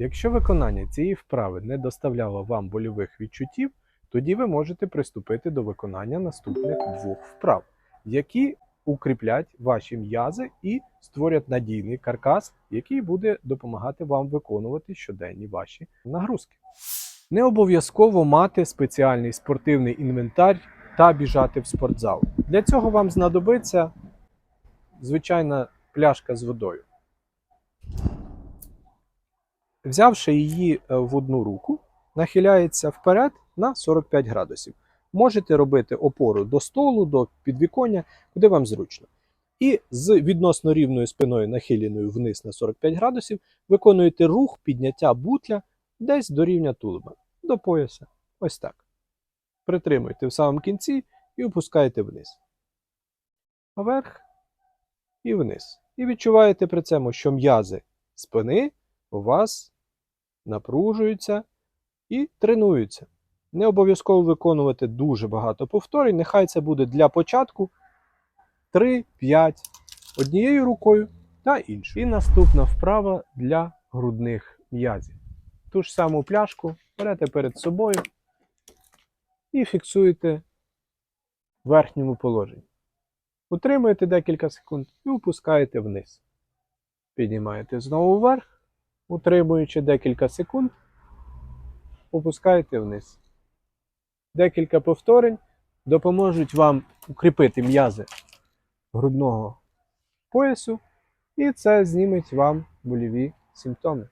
Якщо виконання цієї вправи не доставляло вам больових відчуттів, тоді ви можете приступити до виконання наступних двох вправ, які укріплять ваші м'язи і створять надійний каркас, який буде допомагати вам виконувати щоденні ваші нагрузки. Не обов'язково мати спеціальний спортивний інвентар та біжати в спортзал. Для цього вам знадобиться звичайна пляшка з водою. Взявши її е, в одну руку, нахиляється вперед на 45 градусів. Можете робити опору до столу, до підвіконня, куди вам зручно. І з відносно рівною спиною, нахиленою вниз на 45 градусів, виконуєте рух підняття бутля десь до рівня тулуба, до пояса. Ось так. Притримуйте в самому кінці і опускаєте вниз. Вверх і вниз. І відчуваєте при цьому, що м'язи спини у вас напружуються і тренуються. Не обов'язково виконувати дуже багато повторень. Нехай це буде для початку 3-5 однією рукою та іншою. І наступна вправа для грудних м'язів. Ту ж саму пляшку берете перед собою і фіксуєте в верхньому положенні. Утримуєте декілька секунд і опускаєте вниз. Піднімаєте знову вверх, утримуючи декілька секунд, опускаєте вниз. Декілька повторень допоможуть вам укріпити м'язи грудного поясу, і це зніметь вам больові симптоми.